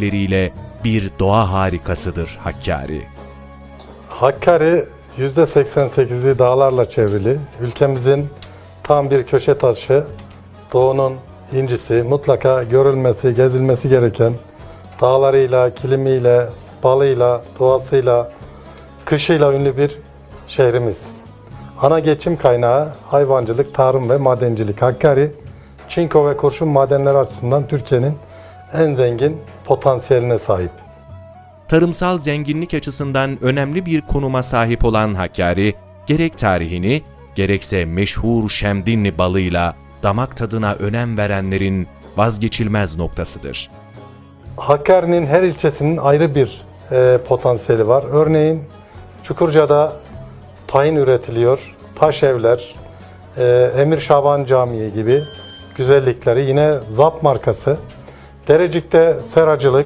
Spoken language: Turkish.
leriyle bir doğa harikasıdır Hakkari. Hakkari %88'i dağlarla çevrili. Ülkemizin tam bir köşe taşı, doğunun incisi, mutlaka görülmesi, gezilmesi gereken dağlarıyla, kilimiyle, balıyla, doğasıyla, kışıyla ünlü bir şehrimiz. Ana geçim kaynağı hayvancılık, tarım ve madencilik. Hakkari, çinko ve kurşun madenleri açısından Türkiye'nin en zengin potansiyeline sahip. Tarımsal zenginlik açısından önemli bir konuma sahip olan Hakkari, gerek tarihini, gerekse meşhur Şemdinli balıyla damak tadına önem verenlerin vazgeçilmez noktasıdır. Hakkari'nin her ilçesinin ayrı bir e, potansiyeli var. Örneğin Çukurca'da tayin üretiliyor, taş evler, e, Emir Şaban Camii gibi güzellikleri. Yine ZAP markası. Derecik'te seracılık,